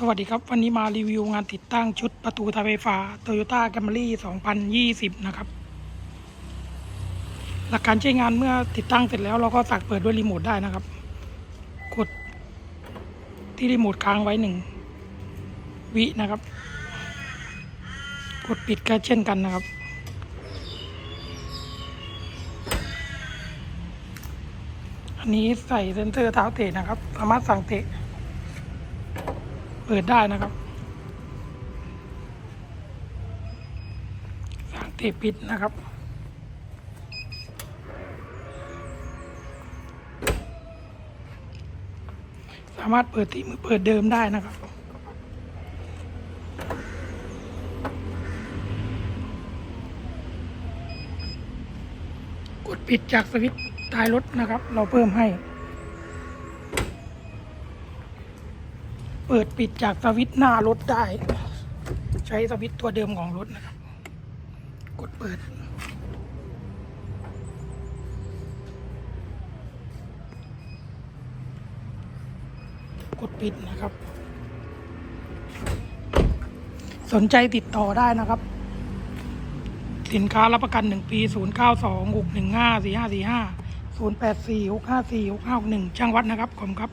สวัสดีครับ วันนี้มารีวิวงานติดตั้งชุดประตูทางไฟฟ้า Toyota Camry 2020 นะครับ หลักการใช้งานเมื่อติดตั้งเสร็จแล้วเราก็สั่งเปิดด้วยรีโมทได้นะครับ กดที่รีโมทค้างไว้หนึ่งวินะครับ กดปิดก็เช่นกันนะครับ อันนี้ใส่เซ็นเซอร์เท้าเตะนะครับ สามารถสั่งเตะ เปิดได้นะครับสั่งเตปิดนะครับ สามารถเปิดที่มือเปิดเดิมได้นะครับกดปิดจากสวิตช์ท้ายรถนะครับ เราเพิ่มให้ เปิดปิดจากสวิตช์หน้ารถได้ ใช้สวิตช์ตัวเดิมของรถนะครับ กดเปิด กดปิดนะครับ สนใจติดต่อได้นะครับ สินค้ารับประกัน 1 ปี 0 9 2 6 1 5 4 5 4 5 0 8 4 6 5 4 6 5 6 1ช่างวัดนะครับ ขอบคุณครับ